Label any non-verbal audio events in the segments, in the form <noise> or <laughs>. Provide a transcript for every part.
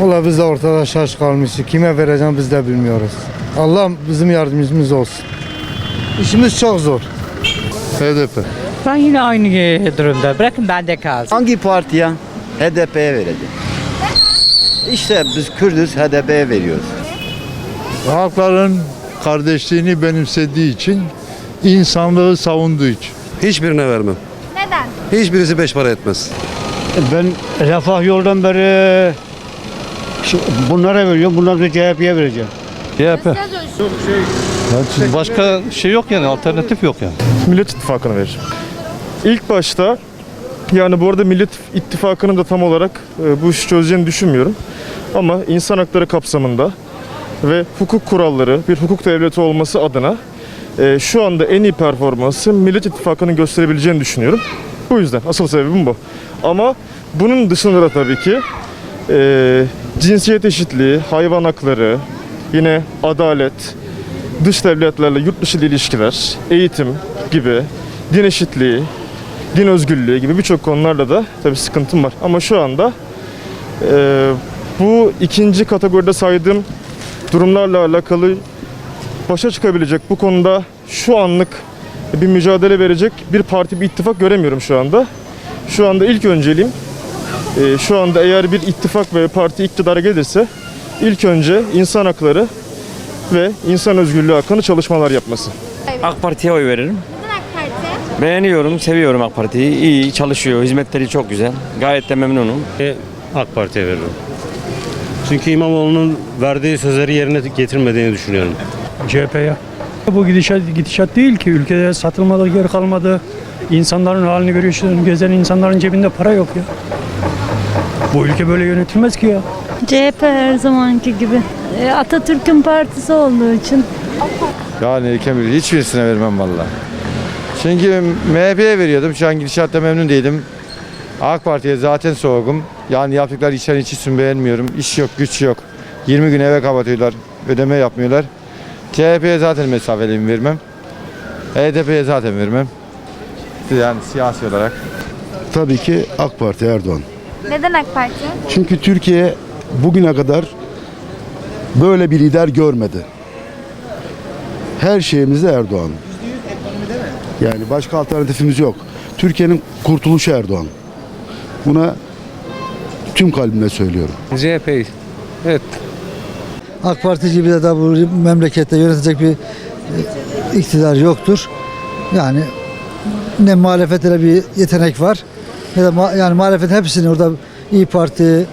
Valla biz de ortada şaş kalmışız. Kime vereceğim biz de bilmiyoruz. Allah bizim yardımcımız olsun. İşimiz çok zor. HDP. Ben yine aynı durumda. Bırakın bende kalsın. Hangi partiye? HDP'ye vereceğim. İşte biz Kürdüz HDP'ye veriyoruz. Halkların kardeşliğini benimsediği için, insanlığı savunduğu için. Hiçbirine vermem. Neden? Hiçbirisi beş para etmez. Ben Refah yoldan beri bunlara veriyorum. Bundan sonra CHP'ye vereceğim. CHP. Başka şey yok yani alternatif yok yani. Millet İttifakı'na veririm. İlk başta yani bu arada Millet İttifakı'nın da tam olarak e, bu işi çözeceğini düşünmüyorum. Ama insan hakları kapsamında ve hukuk kuralları bir hukuk devleti olması adına e, şu anda en iyi performansı Millet İttifakı'nın gösterebileceğini düşünüyorum. Bu yüzden asıl sebebim bu. Ama bunun dışında da tabii ki e, cinsiyet eşitliği, hayvan hakları, yine adalet, dış devletlerle yurt dışı ile ilişkiler, eğitim gibi, din eşitliği, din özgürlüğü gibi birçok konularla da tabii sıkıntım var. Ama şu anda e, bu ikinci kategoride saydığım durumlarla alakalı başa çıkabilecek bu konuda şu anlık bir mücadele verecek bir parti, bir ittifak göremiyorum şu anda. Şu anda ilk önceliğim e, şu anda eğer bir ittifak ve parti iktidara gelirse ilk önce insan hakları ve insan özgürlüğü hakkında çalışmalar yapması. AK Parti'ye oy veririm. Neden AK Parti? Beğeniyorum, seviyorum AK Parti'yi. İyi çalışıyor, hizmetleri çok güzel. Gayet de memnunum. AK Parti'ye veririm. Çünkü İmamoğlu'nun verdiği sözleri yerine getirmediğini düşünüyorum. CHP'ye. Bu gidişat, gidişat değil ki. Ülkede satılmadı, geri kalmadı. İnsanların halini görüyorsun. Gezen insanların cebinde para yok ya. Bu ülke böyle yönetilmez ki ya. CHP her zamanki gibi. E, Atatürk'ün partisi olduğu için. Yani Kemir hiçbirisine vermem valla. Çünkü MHP'ye veriyordum. Şu an gidişatta memnun değilim. AK Parti'ye zaten soğukum. Yani yaptıkları işler hiç isim beğenmiyorum. İş yok, güç yok. 20 gün eve kapatıyorlar. Ödeme yapmıyorlar. CHP'ye zaten mesafeliyim vermem. HDP'ye zaten vermem. Yani siyasi olarak. Tabii ki AK Parti Erdoğan. Neden AK Parti? Çünkü Türkiye bugüne kadar böyle bir lider görmedi. Her şeyimizde Erdoğan. Yani başka alternatifimiz yok. Türkiye'nin kurtuluşu Erdoğan. Buna tüm kalbimle söylüyorum. CHP. Evet. AK Parti gibi de, de bu memlekette yönetecek bir e, iktidar yoktur. Yani ne muhalefetlere bir yetenek var ne de ma- yani muhalefetin hepsini orada İyi Parti,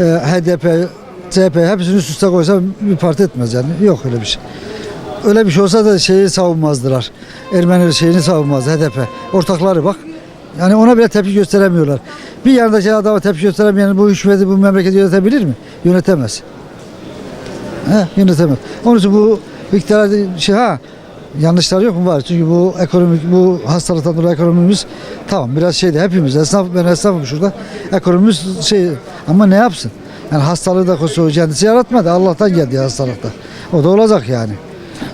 e, HDP, CHP hepsini üst üste koysa bir parti etmez yani. Yok öyle bir şey. Öyle bir şey olsa da şeyi savunmazdılar. Ermeni şeyini savunmaz HDP. Ortakları bak. Yani ona bile tepki gösteremiyorlar. Bir yanındaki adama tepki gösteremeyen bu hükümeti bu memleketi yönetebilir mi? Yönetemez. He, yönetemez. Onun için bu iktidar şey ha yanlışlar yok mu var? Çünkü bu ekonomik bu hastalıktan dolayı ekonomimiz tamam biraz şeydi hepimiz esnaf ben esnafım şurada ekonomimiz şey ama ne yapsın? Yani hastalığı da kosu kendisi yaratmadı. Allah'tan geldi hastalıkta. O da olacak yani.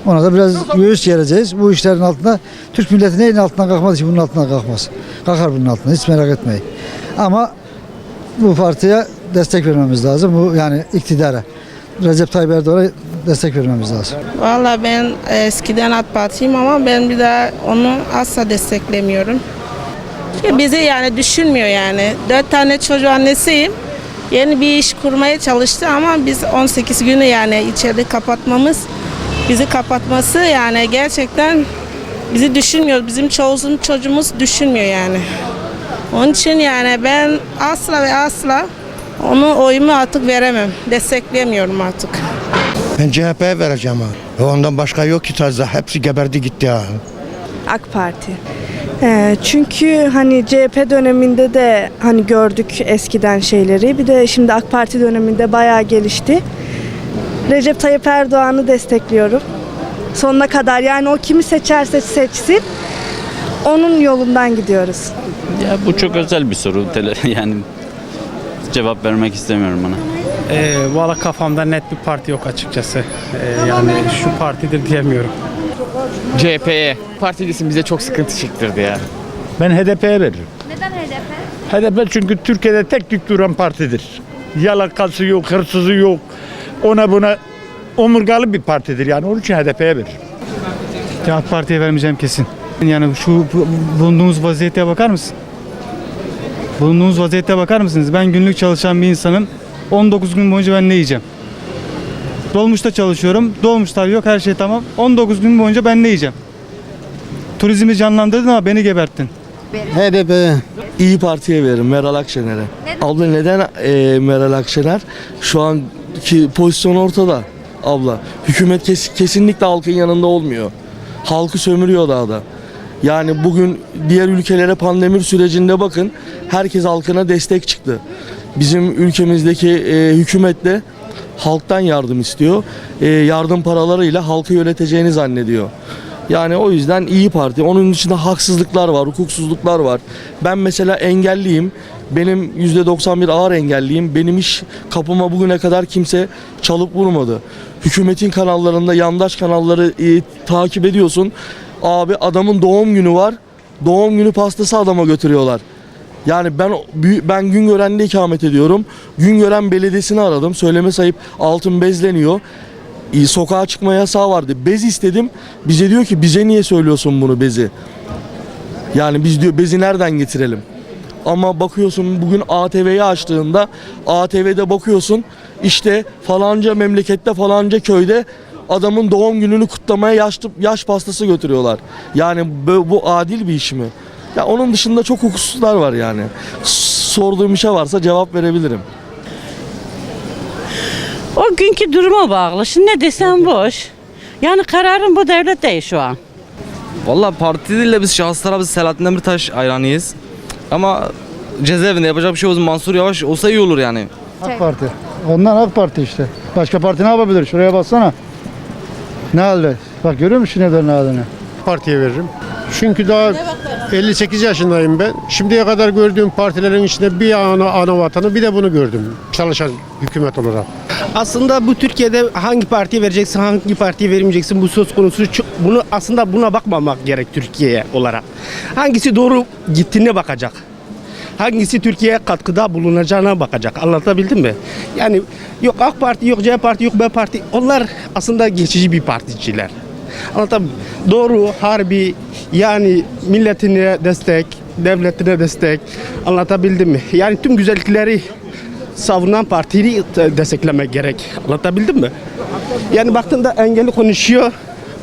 Ona da biraz göğüs gereceğiz. Bu işlerin altında Türk milleti neyin altından kalkmaz ki bunun altından kalkmaz. Kalkar bunun altından hiç merak etmeyin. Ama bu partiye destek vermemiz lazım. Bu yani iktidara. Recep Tayyip Erdoğan'a destek vermemiz lazım. Valla ben eskiden AK Parti'yim ama ben bir daha onu asla desteklemiyorum. Bizi yani düşünmüyor yani. Dört tane çocuğu annesiyim. Yeni bir iş kurmaya çalıştı ama biz 18 günü yani içeri kapatmamız, bizi kapatması yani gerçekten bizi düşünmüyor. Bizim çoğumuz çocuğumuz düşünmüyor yani. Onun için yani ben asla ve asla onu oyumu artık veremem. Desteklemiyorum artık. Ben CHP'ye vereceğim ha. Ondan başka yok ki tarzda. Hepsi geberdi gitti ya. AK Parti. Ee, çünkü hani CHP döneminde de hani gördük eskiden şeyleri. Bir de şimdi AK Parti döneminde bayağı gelişti. Recep Tayyip Erdoğan'ı destekliyorum. Sonuna kadar yani o kimi seçerse seçsin onun yolundan gidiyoruz. Ya bu çok özel bir soru. Tele- <laughs> yani cevap vermek istemiyorum bana. Ee, Valla kafamda net bir parti yok açıkçası. Ee, yani şu partidir diyemiyorum. CHP'ye. Partilisin bize çok sıkıntı çektirdi ya. Ben HDP'ye veririm. Neden HDP? HDP çünkü Türkiye'de tek dik duran partidir. Yalakası yok, hırsızı yok. Ona buna omurgalı bir partidir yani. Onun için HDP'ye verir. AK Parti'ye vermeyeceğim kesin. Yani şu bu- bulunduğumuz vaziyete bakar mısın? Bulunduğumuz vaziyete bakar mısınız? Ben günlük çalışan bir insanım. 19 gün boyunca ben ne yiyeceğim? Dolmuşta çalışıyorum. Dolmuşlar yok her şey tamam. 19 gün boyunca ben ne yiyeceğim? Turizmi canlandırdın ama beni geberttin. HDP. İyi Parti'ye veririm Meral Akşener'e. Abla neden e, Meral Akşener? Şu anki pozisyon ortada abla. Hükümet kes- kesinlikle halkın yanında olmuyor. Halkı sömürüyor daha da. Yani bugün diğer ülkelere pandemi sürecinde bakın herkes halkına destek çıktı. Bizim ülkemizdeki e, hükümet de halktan yardım istiyor. E, yardım paralarıyla halkı yöneteceğini zannediyor. Yani o yüzden iyi Parti. Onun dışında haksızlıklar var, hukuksuzluklar var. Ben mesela engelliyim. Benim %91 ağır engelliyim. Benim iş kapıma bugüne kadar kimse çalıp vurmadı. Hükümetin kanallarında yandaş kanalları e, takip ediyorsun. Abi adamın doğum günü var. Doğum günü pastası adama götürüyorlar. Yani ben ben Güngören'de ikamet ediyorum. Güngören Belediyesi'ni aradım. Söyleme sayıp altın bezleniyor. Sokağa çıkma yasağı vardı. Bez istedim. Bize diyor ki bize niye söylüyorsun bunu bezi? Yani biz diyor bezi nereden getirelim? Ama bakıyorsun bugün ATV'yi açtığında ATV'de bakıyorsun işte falanca memlekette falanca köyde adamın doğum gününü kutlamaya yaş, yaş pastası götürüyorlar. Yani bu, bu adil bir iş mi? Ya onun dışında çok hukuksuzlar var yani. Sorduğum işe varsa cevap verebilirim. O günkü duruma bağlı. Şimdi ne desem boş. Yani kararım bu devlet değil şu an. Vallahi parti değil de biz şahıslara biz Selahattin Demirtaş hayranıyız. Ama cezaevinde yapacak bir şey olsun Mansur Yavaş olsa iyi olur yani. AK Parti. Ondan AK Parti işte. Başka parti ne yapabilir? Şuraya baksana. Ne halde? Bak görüyor musun neden halini? Partiye veririm. Çünkü daha 58 yaşındayım ben. Şimdiye kadar gördüğüm partilerin içinde bir ana, ana vatanı bir de bunu gördüm. Çalışan hükümet olarak. Aslında bu Türkiye'de hangi partiye vereceksin, hangi partiye vermeyeceksin bu söz konusu. Çok- Bunu aslında buna bakmamak gerek Türkiye'ye olarak. Hangisi doğru gittiğine bakacak. Hangisi Türkiye'ye katkıda bulunacağına bakacak. Anlatabildim mi? Yani yok AK Parti, yok C Parti, yok B Parti. Onlar aslında geçici bir particiler. Anlatabildim mi? Doğru, harbi, yani milletine destek, devletine destek. Anlatabildim mi? Yani tüm güzellikleri savunan partiyi desteklemek gerek. Anlatabildim mi? Yani baktığında engelli konuşuyor.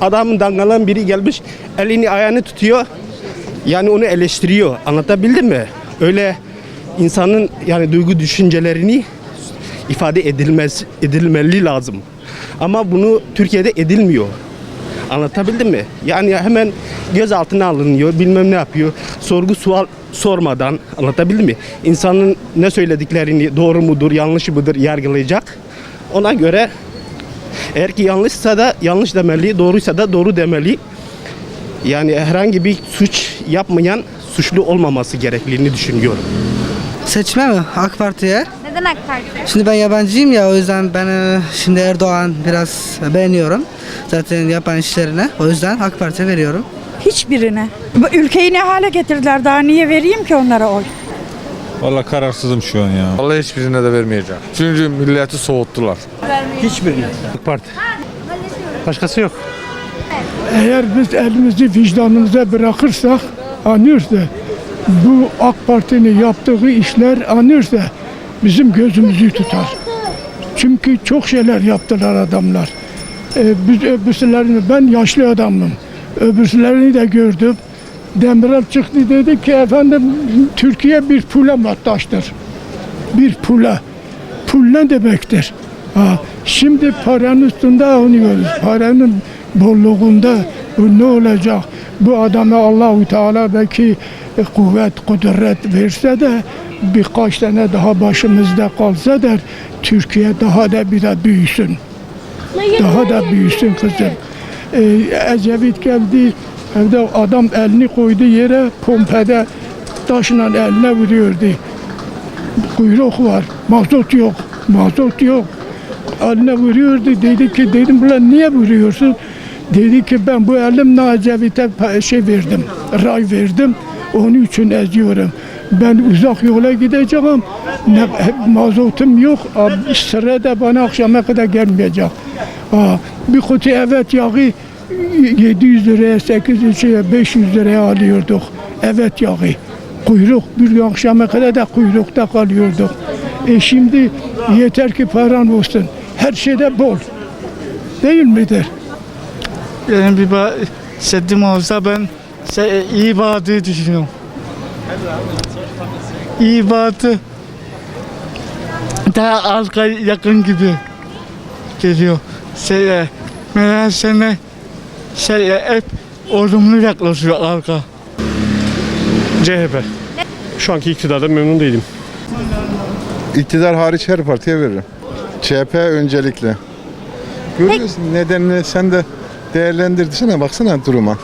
Adamın dangalan biri gelmiş elini ayağını tutuyor. Yani onu eleştiriyor. Anlatabildim mi? Öyle insanın yani duygu düşüncelerini ifade edilmez edilmeli lazım. Ama bunu Türkiye'de edilmiyor. Anlatabildim mi? Yani hemen gözaltına alınıyor, bilmem ne yapıyor. Sorgu sual sormadan anlatabildim mi? İnsanın ne söylediklerini doğru mudur, yanlış mıdır yargılayacak. Ona göre eğer ki yanlışsa da yanlış demeli, doğruysa da doğru demeli. Yani herhangi bir suç yapmayan suçlu olmaması gerektiğini düşünüyorum. Seçme mi? AK Parti'ye. Neden AK Parti? Şimdi ben yabancıyım ya o yüzden ben e, şimdi Erdoğan biraz beğeniyorum. Zaten yapan işlerine. O yüzden AK Parti'ye veriyorum. Hiçbirine. Bu ülkeyi ne hale getirdiler? Daha niye vereyim ki onlara oy? Vallahi kararsızım şu an ya. Vallahi hiçbirine de vermeyeceğim. Çünkü milleti soğuttular. Hiçbirine. AK Parti. Başkası yok. Eğer biz elimizi vicdanımıza bırakırsak anlıyorsa bu AK Parti'nin yaptığı işler anlıyorsa bizim gözümüzü tutar. Çünkü çok şeyler yaptılar adamlar. Ee, biz öbürsülerini ben yaşlı adamım. Öbürsülerini de gördüm. Demirel çıktı dedi ki efendim Türkiye bir pula muhtaçtır. Bir pula. Pul ne demektir? Ha, şimdi paranın üstünde oynuyoruz. Paranın bolluğunda bu ne olacak? Bu adama Allahu Teala belki e, kuvvet, kudret verse de birkaç tane daha başımızda kalsa da Türkiye daha da bir de büyüsün. Daha da büyüsün kızım. Ee, Ecevit geldi, evde adam elini koydu yere pompada taşla eline vuruyordu kuyruk var. Mazot yok. Mazot yok. Eline vuruyordu. Dedi ki dedim niye vuruyorsun? Dedi ki ben bu elimle Ecevit'e pa- şey verdim. Ray verdim. Onun için eziyorum. Ben uzak yola gideceğim. Ne, mazotum yok. Sıra da bana akşama kadar gelmeyecek. Aa, bir kutu evet yağı 700 liraya, 800 liraya, 500 liraya alıyorduk. Evet yağı. Kuyruk, bir akşama kadar da kuyrukta kalıyorduk. E şimdi yeter ki paran olsun. Her şeyde bol. Değil midir? Yani bir seddim olsa ben iyi bağlı düşünüyorum. İyi bağlı daha halka yakın gibi geliyor. Şey, meğer sene şey, hep olumlu yaklaşıyor halka. CHP. Şu anki iktidardan memnun değilim. İktidar hariç her partiye veririm. CHP öncelikle. Görüyorsun nedenini sen de değerlendirsene baksana duruma.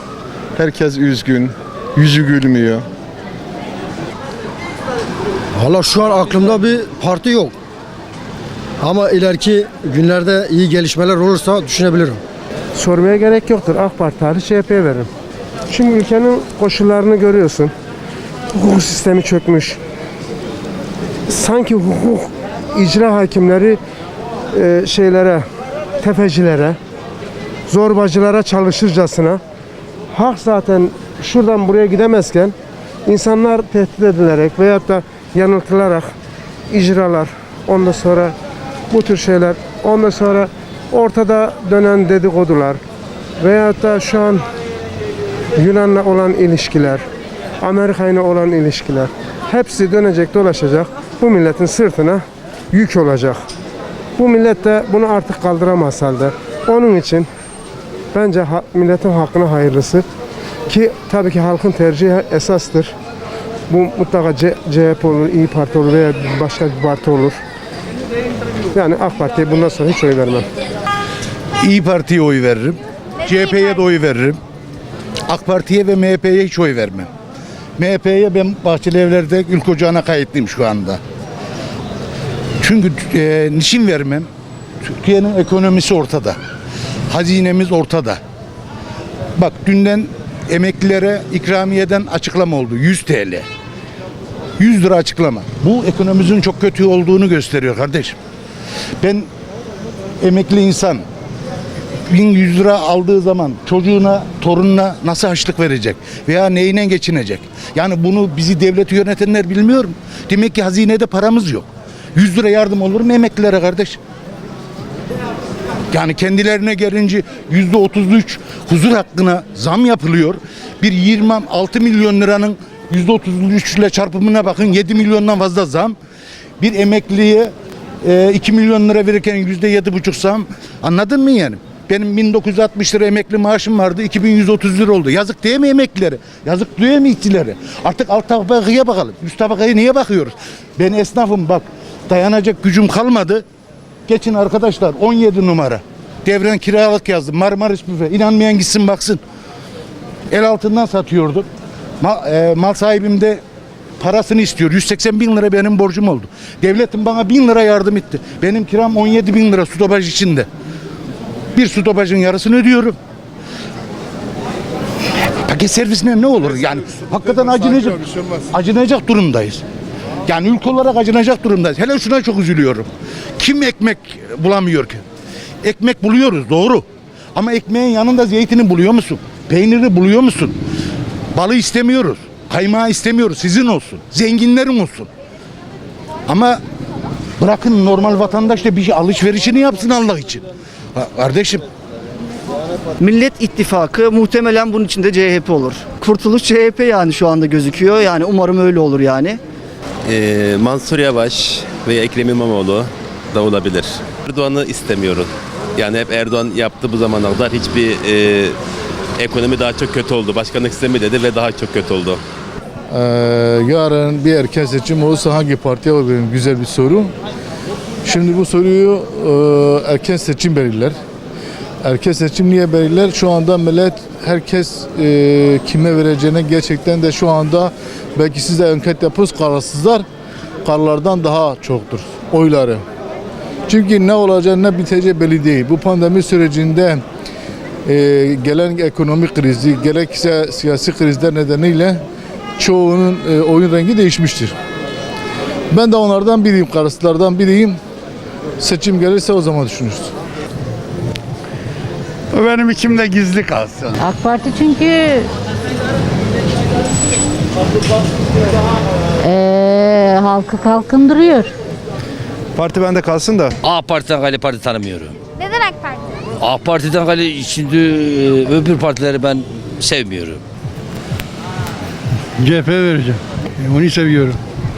Herkes üzgün, yüzü gülmüyor. Valla şu an aklımda bir parti yok. Ama ileriki günlerde iyi gelişmeler olursa düşünebilirim. Sormaya gerek yoktur. AK Parti hariç CHP'ye veririm. Şimdi ülkenin koşullarını görüyorsun. Hukuk sistemi çökmüş. Sanki hukuk icra hakimleri e, şeylere, tefecilere, zorbacılara çalışırcasına hak zaten şuradan buraya gidemezken insanlar tehdit edilerek veyahut da yanıltılarak icralar ondan sonra bu tür şeyler ondan sonra ortada dönen dedikodular veyahut da şu an Yunan'la olan ilişkiler, Amerika ile olan ilişkiler hepsi dönecek dolaşacak bu milletin sırtına yük olacak. Bu millet de bunu artık kaldıramaz halde. Onun için bence ha- milletin hakkına hayırlısı ki tabii ki halkın tercihi esastır. Bu mutlaka C- CHP olur, İyi Parti olur veya başka bir parti olur. Yani AK Parti'ye bundan sonra hiç oy vermem. İyi Parti'ye oy veririm. CHP'ye de oy veririm. AK Parti'ye ve MHP'ye hiç oy vermem. MHP'ye ben Bahçeli Evler'de Ülke Ocağı'na kayıtlıyım şu anda. Çünkü e, niçin vermem? Türkiye'nin ekonomisi ortada. Hazinemiz ortada. Bak dünden emeklilere ikramiyeden açıklama oldu. 100 TL. 100 lira açıklama. Bu ekonomimizin çok kötü olduğunu gösteriyor kardeşim. Ben emekli insan 1100 lira aldığı zaman çocuğuna, torununa nasıl harçlık verecek? Veya neyle geçinecek? Yani bunu bizi devleti yönetenler bilmiyorum. Demek ki hazinede paramız yok. 100 lira yardım olur mu emeklilere kardeş? Yani kendilerine gelince yüzde 33 huzur hakkına zam yapılıyor. Bir 26 milyon liranın yüzde 33 ile çarpımına bakın 7 milyondan fazla zam. Bir emekliye e, 2 milyon lira verirken yüzde yedi buçuk zam. Anladın mı yani? Benim 1960 lira emekli maaşım vardı. 2130 lira oldu. Yazık değil mi emeklilere? Yazık değil mi işçilere? Artık alt tabakaya bakalım. Üst tabakaya niye bakıyoruz? Ben esnafım bak. Dayanacak gücüm kalmadı. Geçin arkadaşlar 17 numara. Devren kiralık yazdım. Marmaris büfe. İnanmayan gitsin baksın. El altından satıyordum. Ma, e, mal sahibim de parasını istiyor. 180 bin lira benim borcum oldu. Devletin bana bin lira yardım etti. Benim kiram 17 bin lira stopaj içinde. Bir stopajın yarısını ödüyorum. Paket servisine ne olur yani? Hakikaten acınacak, acınacak durumdayız. Yani ülke olarak acınacak durumdayız. Hele şuna çok üzülüyorum. Kim ekmek bulamıyor ki? Ekmek buluyoruz doğru. Ama ekmeğin yanında zeytini buluyor musun? Peyniri buluyor musun? Balı istemiyoruz. Kaymağı istemiyoruz. Sizin olsun. Zenginlerin olsun. Ama bırakın normal vatandaş da bir şey alışverişini yapsın Allah için. Ha, Kardeşim Millet İttifakı muhtemelen bunun içinde CHP olur. Kurtuluş CHP yani şu anda gözüküyor. Yani umarım öyle olur yani. Ee, Mansur Yavaş ve Ekrem İmamoğlu da olabilir. Erdoğan'ı istemiyorum. Yani hep Erdoğan yaptı bu zamana kadar hiçbir e, ekonomi daha çok kötü oldu. Başkanlık sistemi dedi ve daha çok kötü oldu. Ee, yarın bir erken seçim olursa hangi partiye oy? Güzel bir soru. Şimdi bu soruyu e, erken seçim belirler. Erken seçim niye belirler? Şu anda millet herkes e, kime vereceğine gerçekten de şu anda belki siz de anket yapıyoruz kararsızlar karlardan daha çoktur oyları. Çünkü ne olacağı ne biteceği belli değil. Bu pandemi sürecinde e, gelen ekonomik krizi, gerekse siyasi krizler nedeniyle çoğunun e, oyun rengi değişmiştir. Ben de onlardan biriyim, karısılardan biriyim. Seçim gelirse o zaman düşünürüz. O benim içimde gizli kalsın. AK Parti çünkü eee halkı kalkındırıyor. Parti bende kalsın da. A Parti'den gayrı parti tanımıyorum. Neden AK Parti? A Parti'den gayrı şimdi öbür partileri ben sevmiyorum. CHP vereceğim. Onu seviyorum.